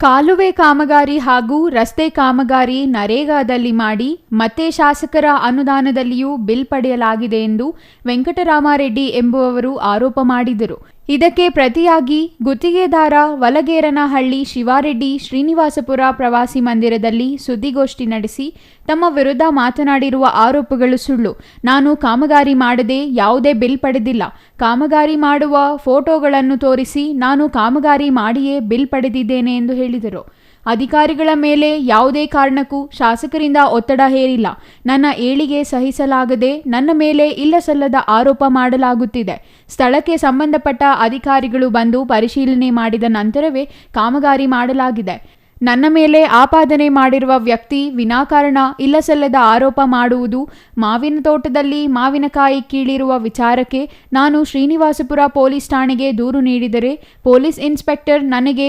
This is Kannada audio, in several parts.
ಕಾಲುವೆ ಕಾಮಗಾರಿ ಹಾಗೂ ರಸ್ತೆ ಕಾಮಗಾರಿ ನರೇಗಾದಲ್ಲಿ ಮಾಡಿ ಮತ್ತೆ ಶಾಸಕರ ಅನುದಾನದಲ್ಲಿಯೂ ಬಿಲ್ ಪಡೆಯಲಾಗಿದೆ ಎಂದು ವೆಂಕಟರಾಮಾರೆಡ್ಡಿ ಎಂಬುವವರು ಆರೋಪ ಮಾಡಿದರು. ಇದಕ್ಕೆ ಪ್ರತಿಯಾಗಿ ಗುತ್ತಿಗೆದಾರ ವಲಗೇರನಹಳ್ಳಿ ಶಿವಾರೆಡ್ಡಿ ಶ್ರೀನಿವಾಸಪುರ ಪ್ರವಾಸಿ ಮಂದಿರದಲ್ಲಿ ಸುದ್ದಿಗೋಷ್ಠಿ ನಡೆಸಿ ತಮ್ಮ ವಿರುದ್ಧ ಮಾತನಾಡಿರುವ ಆರೋಪಗಳು ಸುಳ್ಳು. ನಾನು ಕಾಮಗಾರಿ ಮಾಡದೆ ಯಾವುದೇ ಬಿಲ್ ಪಡೆದಿಲ್ಲ. ಕಾಮಗಾರಿ ಮಾಡುವ ಫೋಟೋಗಳನ್ನು ತೋರಿಸಿ ನಾನು ಕಾಮಗಾರಿ ಮಾಡಿಯೇ ಬಿಲ್ ಪಡೆದಿದ್ದೇನೆ ಎಂದು ಹೇಳಿದರು. ಅಧಿಕಾರಿಗಳ ಮೇಲೆ ಯಾವುದೇ ಕಾರಣಕ್ಕೂ ಶಾಸಕರಿಂದ ಒತ್ತಡ ಹೇರಿಲ್ಲ. ನನ್ನ ಏಳಿಗೆ ಸಹಿಸಲಾಗದೆ ನನ್ನ ಮೇಲೆ ಇಲ್ಲಸಲ್ಲದ ಆರೋಪ ಮಾಡಲಾಗುತ್ತಿದೆ. ಸ್ಥಳಕ್ಕೆ ಸಂಬಂಧಪಟ್ಟ ಅಧಿಕಾರಿಗಳು ಬಂದು ಪರಿಶೀಲನೆ ಮಾಡಿದ ನಂತರವೇ ಕಾಮಗಾರಿ ಮಾಡಲಾಗಿದೆ. ನನ್ನ ಮೇಲೆ ಆಪಾದನೆ ಮಾಡಿರುವ ವ್ಯಕ್ತಿ ವಿನಾಕಾರಣ ಇಲ್ಲಸಲ್ಲದ ಆರೋಪ ಮಾಡುವುದು, ಮಾವಿನ ತೋಟದಲ್ಲಿ ಮಾವಿನಕಾಯಿ ಕೀಳಿರುವ ವಿಚಾರಕ್ಕೆ ನಾನು ಶ್ರೀನಿವಾಸಪುರ ಪೊಲೀಸ್ ಠಾಣೆಗೆ ದೂರು ನೀಡಿದರೆ ಪೊಲೀಸ್ ಇನ್ಸ್ಪೆಕ್ಟರ್ ನನಗೆ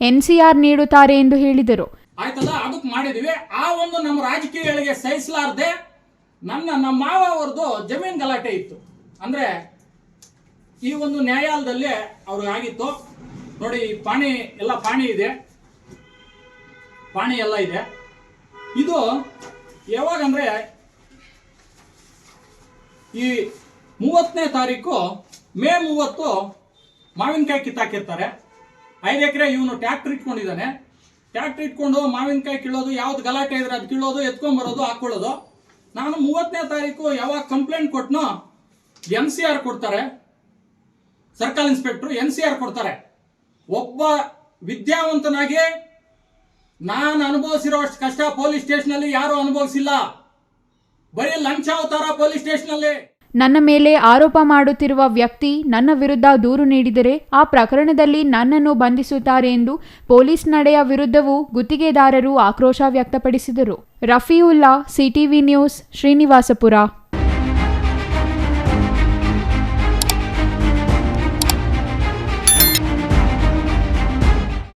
ಎನ್ಸಿಆರ್ ನೀಡುತ್ತಾರೆ ಎಂದು ಹೇಳಿದರು. ಆಯ್ತಲ್ಲ, ಅದಕ್ಕೆ ಮಾಡಿದೀವಿ. ಆ ಒಂದು ನಮ್ಮ ರಾಜಕೀಯಗಳಿಗೆ ಸಹಿಸಲಾರ್ದೆ ನನ್ನ, ನಮ್ಮ ಮಾವ ಅವ್ರದ್ದು ಜಮೀನ್ ಗಲಾಟೆ ಇತ್ತು. ಅಂದ್ರೆ ಈ ಒಂದು ನ್ಯಾಯಾಲಯದಲ್ಲಿ ಅವರು ಆಗಿತ್ತು. ನೋಡಿ ಪಾಣಿ ಎಲ್ಲ ಪಾಣಿ ಇದೆ. ಪಾಣಿ ಎಲ್ಲ ಇದೆ. ಇದು ಯಾವಾಗಂದ್ರೆ ಈ ಮೂವತ್ತನೇ ತಾರೀಕು ಮೇ ಮೂವತ್ತು ಮಾವಿನಕಾಯಿ ಕಿತ್ತಾಕಿರ್ತಾರೆ. ಐದು ಎಕರೆ ಇವನು ಟ್ಯಾಕ್ಟ್ರ್ ಇಟ್ಕೊಂಡಿದ್ದಾನೆ. ಟ್ಯಾಕ್ಟ್ರ್ ಇಟ್ಕೊಂಡು ಮಾವಿನಕಾಯಿ ಕೀಳೋದು, ಯಾವ್ದು ಗಲಾಟೆ ಇದ್ರೆ ಅದು ಕೀಳೋದು ಎತ್ಕೊಂಬರೋದು ಹಾಕೊಳ್ಳೋದು. ನಾನು ಮೂವತ್ತನೇ ತಾರೀಕು ಯಾವಾಗ ಕಂಪ್ಲೇಂಟ್ ಕೊಟ್ಟನೋ ಎನ್ ಸಿ ಆರ್ ಕೊಡ್ತಾರೆ. Circle inspector N C R ಕೊಡ್ತಾರೆ. ಒಬ್ಬ ವಿದ್ಯಾವಂತನಾಗಿ ನಾನು ಅನುಭವಿಸಿರೋ ಅಷ್ಟು ಕಷ್ಟ ಪೊಲೀಸ್ ಸ್ಟೇಷನಲ್ಲಿ ಯಾರು ಅನುಭವಿಸಿಲ್ಲ. ಬರೀ ಲಂಚಾವತಾರ ಪೊಲೀಸ್ ಸ್ಟೇಷನಲ್ಲಿ. ನನ್ನ ಮೇಲೆ ಆರೋಪ ಮಾಡುತ್ತಿರುವ ವ್ಯಕ್ತಿ ನನ್ನ ವಿರುದ್ಧ ದೂರು ನೀಡಿದರೆ ಆ ಪ್ರಕರಣದಲ್ಲಿ ನನ್ನನ್ನು ಬಂಧಿಸುತ್ತಾರೆ ಎಂದು ಪೊಲೀಸ್ ನಡೆಯ ವಿರುದ್ಧವೂ ಗುತ್ತಿಗೆದಾರರು ಆಕ್ರೋಶ ವ್ಯಕ್ತಪಡಿಸಿದರು. Rafiulla, CTV news, Srinivaspur.